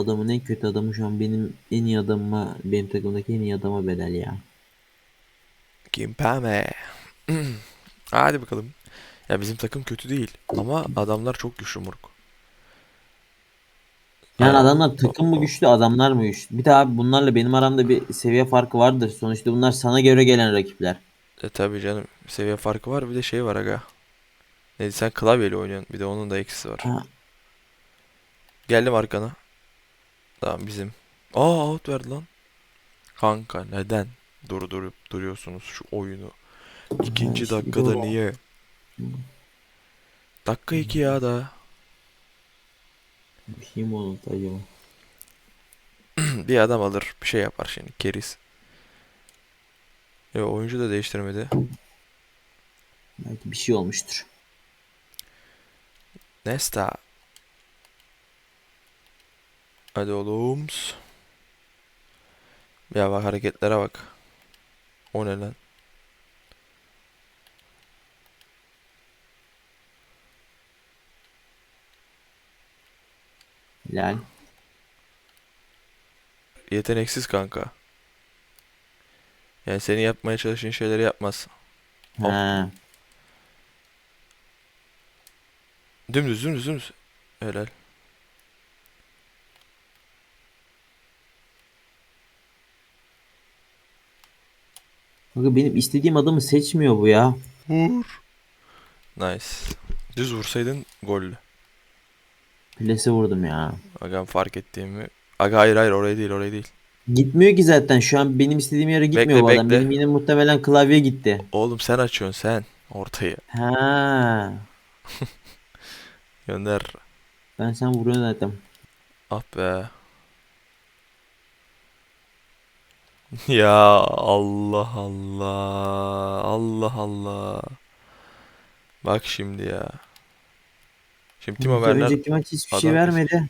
adamın en kötü adamı şu an benim en iyi adamıma benim takımdaki en iyi adama bedel ya. Kimpeme. Hadi bakalım. Ya bizim takım kötü değil ama adamlar çok güçlü moruk. Yani Aa, adamlar takım mı güçlü adamlar mı güçlü? Bir de abi bunlarla benim aramda bir seviye farkı vardır. Sonuçta bunlar sana göre gelen rakipler. E tabii canım seviye farkı var bir de şey var aga. Neydi sen klavyeyle oynuyorsun bir de onun da eksisi var. Ha, Geldim arkana. Tamam bizim. Aa out verdi lan. Kanka neden durdurup duruyorsunuz şu oyunu? İkinci dakikada niye? Dakika iki ya da. bir şey oldu acaba? Bir adam alır bir şey yapar şimdi keriz. Yo oyuncu da değiştirmedi. Belki bir şey olmuştur. Nesta. Hadi oğlum. Ya bak hareketlere bak. O ne lan? Helal. Yeteneksiz kanka. Yani seni yapmaya çalıştığın şeyleri yapmaz. Ha. Dümdüz dümdüz dümdüz. Helal. Bakın benim istediğim adamı seçmiyor bu ya. Vur. Nice. Düz vursaydın gollü. Plase vurdum ya. Agam fark ettiğimi. Aga hayır hayır oraya değil oraya değil. Gitmiyor ki zaten. Şu an benim istediğim yere gitmiyor Bekle, bu adam. bekle. Benim yine muhtemelen klavye gitti. Oğlum sen açıyorsun sen ortayı. Ha. Gönder. Ben sen vuruyorsun zaten. Ah be. Ya Allah Allah. Allah Allah. Bak şimdi ya. Şimdi Timo Werner önceki maç hiçbir şey adam vermedi.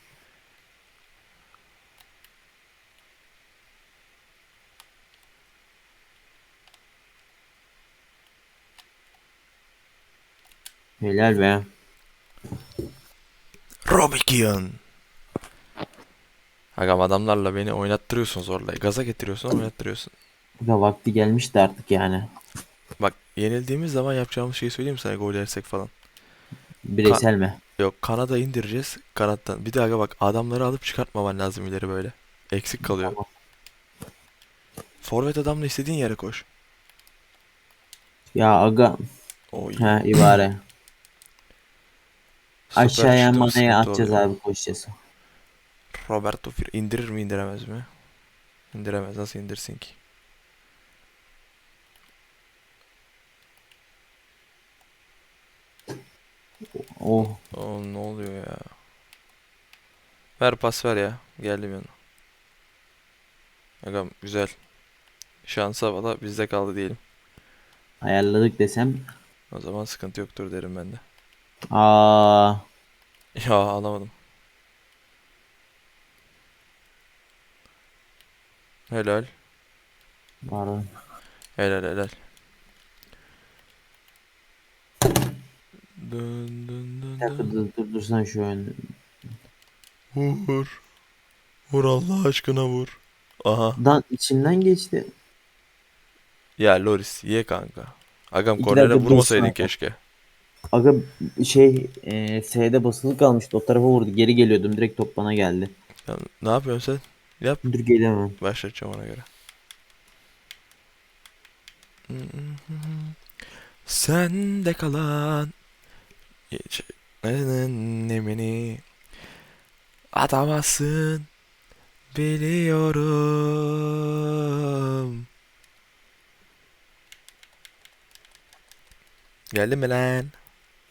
Helal be. Robikian. Agam adamlarla beni oynattırıyorsun zorla. Gaza getiriyorsun oynattırıyorsun. Da vakti gelmişti artık yani. Bak yenildiğimiz zaman yapacağımız şeyi söyleyeyim mi sana gol yersek falan. Bireysel mi? Yok kanada indireceğiz kanattan. Bir de aga bak adamları alıp çıkartmaman lazım ileri böyle. Eksik kalıyor. Tamam. Forvet adamla istediğin yere koş. Ya aga. Oy. Ha ibare. Aşağıya manaya sıkıntı atacağız oluyor. abi koşacağız. Roberto Fir indirir mi indiremez mi? İndiremez. Nasıl indirsin ki? Oh. Oğlum ne oluyor ya? Ver pas ver ya. Geldim yanına. Agam güzel. Şansa valla bizde kaldı diyelim. Ayarladık desem. O zaman sıkıntı yoktur derim ben de. Aa. Ya alamadım. Helal. Pardon. Helal helal. Dön Bir dakika dön. dur, dur, dursan şu an. Vur. Vur Allah aşkına vur. Aha. Dan içinden geçti. Ya Loris ye kanka. Agam İki kornere dakika vurmasaydın dursun. keşke. Aga şey e, S'de basılı kalmıştı. O tarafa vurdu. Geri geliyordum. Direkt top bana geldi. Ya, ne yapıyorsun sen? Yap. Dur gelemem. Başlatacağım ona göre. Sende kalan nemini atamazsın biliyorum. Geldin mi lan?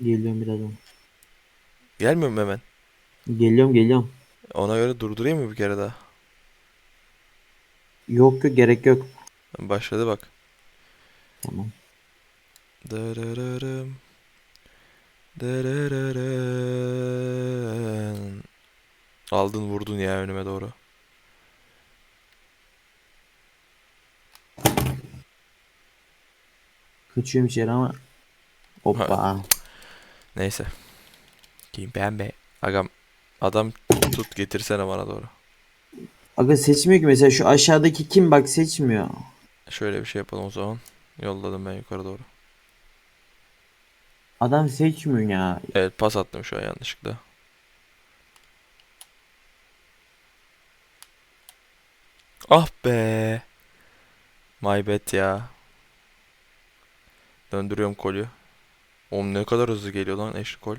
Geliyorum birazdan. Gelmiyor mu hemen? Geliyorum geliyorum. Ona göre durdurayım mı bir kere daha? Yok yok gerek yok. Başladı bak. Tamam. Dırırırım. Dırırırın. Aldın vurdun ya önüme doğru. Kaçıyorum içeri ama. Hoppa. Neyse. Kim pembe. Agam adam tut getirsene bana doğru. Aga seçmiyor ki mesela şu aşağıdaki kim bak seçmiyor. Şöyle bir şey yapalım o zaman. Yolladım ben yukarı doğru. Adam seçmiyor ya. Evet pas attım şu an yanlışlıkla. Ah be. My bad ya. Döndürüyorum kolü. Oğlum ne kadar hızlı geliyor lan eşli kol.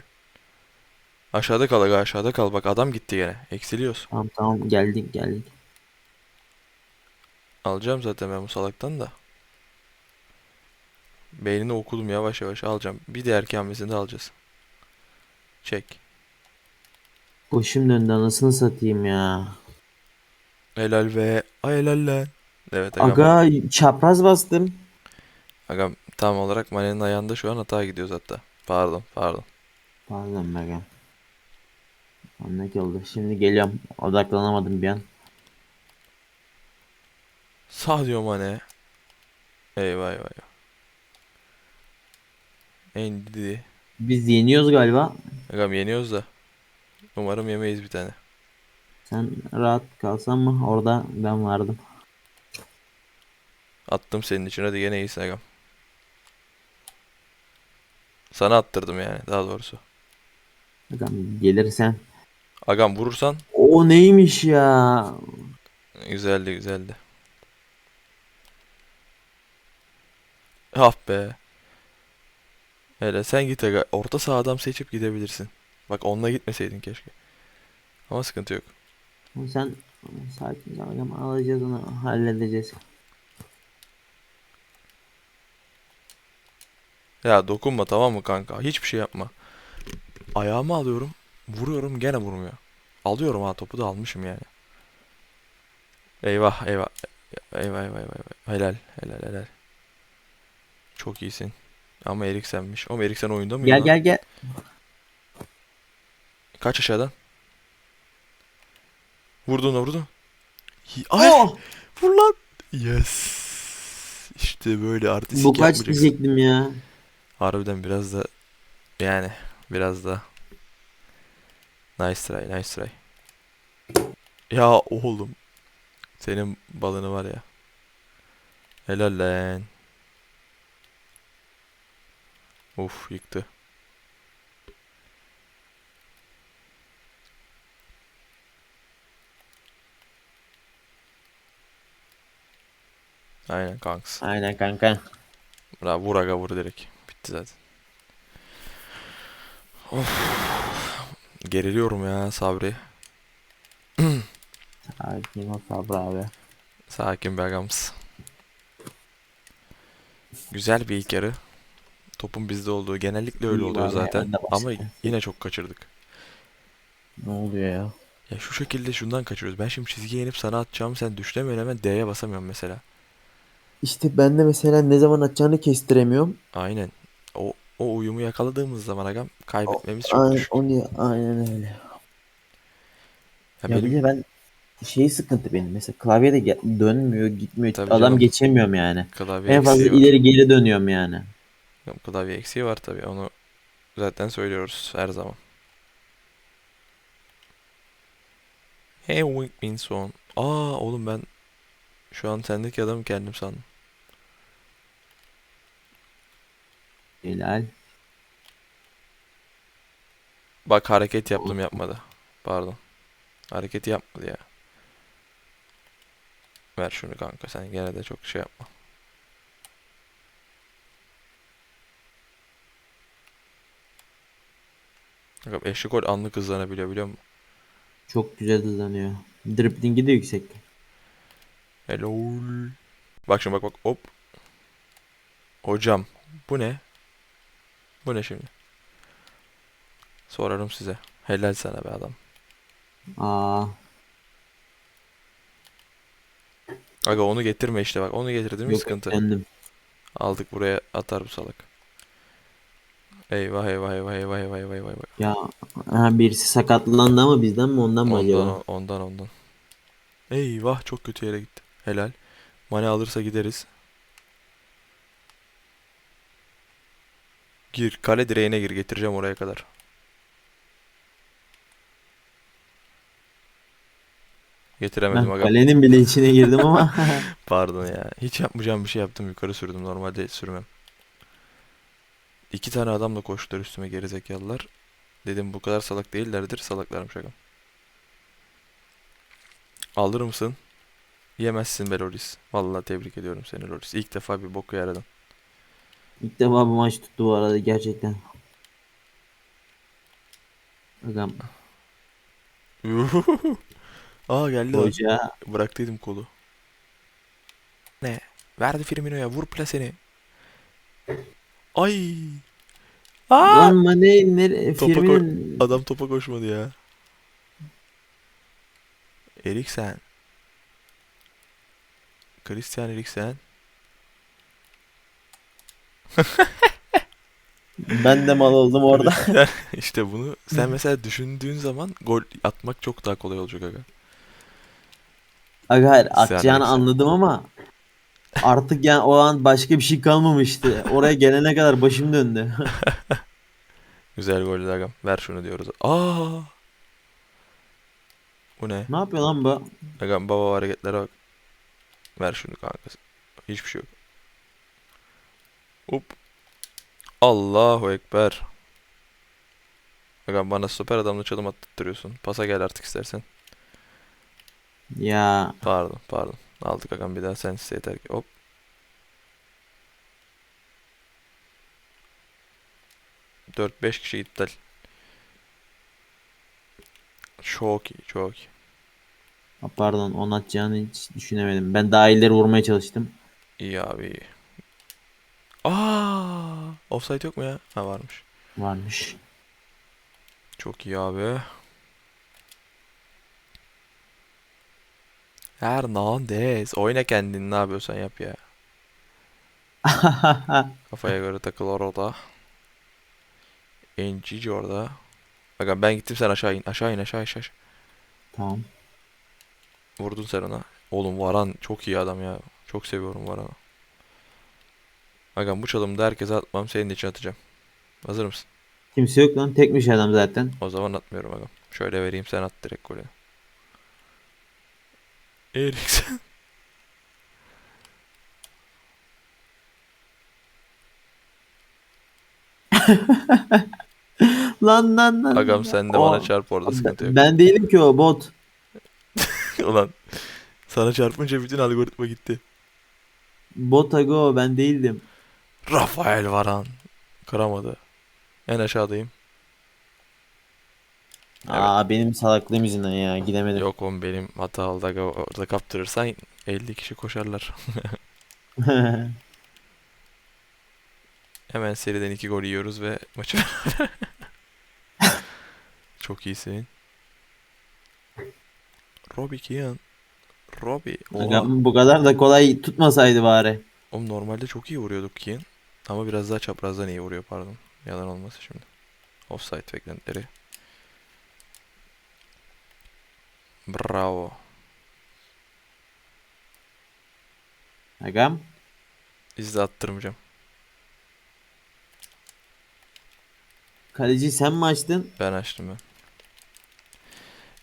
Aşağıda kal aga aşağıda kal. Bak adam gitti gene. Eksiliyoruz. Tamam tamam geldik geldik. Alacağım zaten ben bu salaktan da. Beynini okudum yavaş yavaş alacağım. Bir diğer hamlesini de alacağız. Çek. Başım döndü anasını satayım ya. Helal ve ay helal lan. Evet agam. Aga çapraz bastım. Agam tam olarak Mane'nin ayağında şu an hata gidiyoruz hatta. Pardon pardon. Pardon be Ne oldu? Şimdi geliyorum. Odaklanamadım bir an. Sağ diyor Mane. Eyvah eyvah eyvah. Endi. Biz yeniyoruz galiba. Agam yeniyoruz da. Umarım yemeyiz bir tane. Sen rahat kalsan mı? Orada ben vardım. Attım senin için hadi gene iyisin agam. Sana attırdım yani daha doğrusu. Agam gelirsen. Agam vurursan O neymiş ya? güzeldi güzeldi. Ah be. Hele sen git aga. Orta saha adam seçip gidebilirsin. Bak onunla gitmeseydin keşke. Ama sıkıntı yok. Sen sakin kal agam alacağız onu halledeceğiz. Ya dokunma tamam mı kanka? Hiçbir şey yapma. Ayağımı alıyorum. Vuruyorum gene vurmuyor. Alıyorum ha topu da almışım yani. Eyvah eyvah. Eyvah eyvah eyvah. eyvah. Helal helal helal. Çok iyisin. Ama Eriksen'miş. Oğlum Eriksen oyunda mı Gel gel gel. Kaç aşağıdan? Vurdun vurdun. Ay! Oh! Vur lan. Yes. İşte böyle artistik Bu kaç diyecektim ya. Harbiden biraz da yani biraz da nice try nice try. Ya oğlum senin balını var ya. Helal lan. Uf yıktı. Aynen kanks. Aynen kanka. Bravo vur aga vur direkt. Bitti zaten. Of. Geriliyorum ya Sabri. Sakin ol Sabri abi. Sakin be agams. Güzel bir ilk yarı. Topun bizde olduğu genellikle öyle İyi oluyor vallahi, zaten. Ama yine çok kaçırdık. Ne oluyor ya? Ya şu şekilde şundan kaçırıyoruz. Ben şimdi çizgiye inip sana atacağım sen düşlemiyorsun hemen D'ye basamıyorum mesela. İşte ben de mesela ne zaman atacağını kestiremiyorum. Aynen. O uyumu yakaladığımız zaman agam kaybetmemiz çok Aynen, düşük. onu, aynen öyle. Ya Ya benim bir de ben şey sıkıntı benim mesela klavyede ge- dönmüyor gitmiyor Tabii adam canım. geçemiyorum yani. klavye En fazla var. ileri geri dönüyorum yani. Klavye eksiği var tabii. Onu zaten söylüyoruz her zaman. Hey Wilkinson. Aa oğlum ben şu an sendeki adamı kendim sandım. Helal. Bak hareket yaptım yapmadı. Pardon. Hareketi yapmadı ya. Ver şunu kanka sen gene de çok şey yapma. Bak eşlik gol anlık hızlanabiliyor biliyor musun? Çok güzel hızlanıyor. Driblingi de yüksek. Hello. Bak şimdi bak bak hop. Hocam bu ne? Bu ne şimdi? Sorarım size. Helal sana be adam. Aa, Aga onu getirme işte bak. Onu getirdim mi yok sıkıntı. kendim. Aldık buraya atar bu salak. Eyvah eyvah eyvah eyvah eyvah eyvah eyvah. Ya ha, birisi sakatlandı ama bizden mi ondan mı acaba? Ondan ondan ondan. Eyvah çok kötü yere gitti. Helal. Mane alırsa gideriz. Gir kale direğine gir getireceğim oraya kadar. Getiremedim Ben aga. kalenin bile içine girdim ama. Pardon ya. Hiç yapmayacağım bir şey yaptım. Yukarı sürdüm. Normalde sürmem. İki tane adamla koştular üstüme gerizekalılar. Dedim bu kadar salak değillerdir. Salaklarmış agam. Alır mısın? Yemezsin be Loris. Vallahi tebrik ediyorum seni Loris. İlk defa bir boku yaradın. İlk defa bu maç tuttu bu arada gerçekten. Agam Aa geldi hoca Bıraktıydım kolu. Ne? Verdi Firmino'ya. Vur plaseni. Ay. Aa! Lan Mane nere Topa Firmino Adam topa koşmadı ya. Eriksen. Christian Eriksen. ben de mal oldum orada. işte bunu sen mesela düşündüğün zaman gol atmak çok daha kolay olacak aga. Aga hayır atacağını anladım ama artık yani o an başka bir şey kalmamıştı. Oraya gelene kadar başım döndü. Güzel gol agam. Ver şunu diyoruz. Aa! Bu ne? ne yapıyor lan bu? Agam baba hareketlere bak. Ver şunu kankası. Hiçbir şey yok. Hop. Allahu Ekber. Agam bana stoper adamla çalım attırıyorsun. Pasa gel artık istersen. Ya Pardon pardon. Aldık agam bir daha sen iste yeter ki. Hop. Dört beş kişi iptal. Çok iyi çok iyi. pardon onu atacağını hiç düşünemedim. Ben daha ileri vurmaya çalıştım. İyi abi iyi. Offside yok mu ya? Ha varmış. Varmış. Çok iyi abi. Hernandez. Oyna kendin ne yapıyorsan yap ya. Kafaya göre takıl orada. Encici orada. Bakın ben gittim sen aşağı in. Aşağı in aşağı aşağı. aşağı. tamam. Vurdun sen ona. Oğlum Varan çok iyi adam ya. Çok seviyorum Varan'ı. Agam bu çalımda herkese atmam. Senin için atacağım. Hazır mısın? Kimse yok lan. Tekmiş adam zaten. O zaman atmıyorum agam. Şöyle vereyim sen at direkt golü. Eriksen. Lan lan lan. Agam sen de O- bana çarp orada sıkıntı yok. Ben değilim ki o bot. Ulan sana çarpınca bütün algoritma gitti. Bot aga o ben değildim. Rafael Varan. Kıramadı. En aşağıdayım. Aa benim salaklığım yüzünden ya gidemedim. Yok oğlum benim hata. Aga, Orada kaptırırsan 50 kişi koşarlar. Hemen seriden 2 gol yiyoruz ve maçı Çok iyisin. Robbie Keane. Robbie. Oha. Bu kadar da kolay tutmasaydı bari. Oğlum normalde çok iyi vuruyorduk Keane. Ama biraz daha çaprazdan iyi vuruyor pardon. Yalan olmasın şimdi. Offside beklentileri. Bravo. Agam. İzle attırmayacağım. Kaleci sen mi açtın? Ben açtım ben.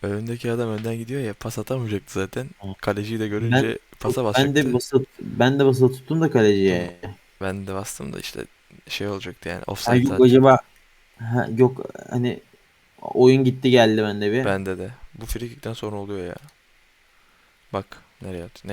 Önündeki adam önden gidiyor ya pas atamayacaktı zaten. Tamam. Kaleciyi de görünce pasa Ben basacaktı. de basılı, ben de basılı tuttum da kaleciye. Ben de bastım da işte şey olacaktı yani Ha, offside yok acaba ha, yok hani oyun gitti geldi bende bir. Bende de. Bu free kick'ten sonra oluyor ya. Bak nereye attı.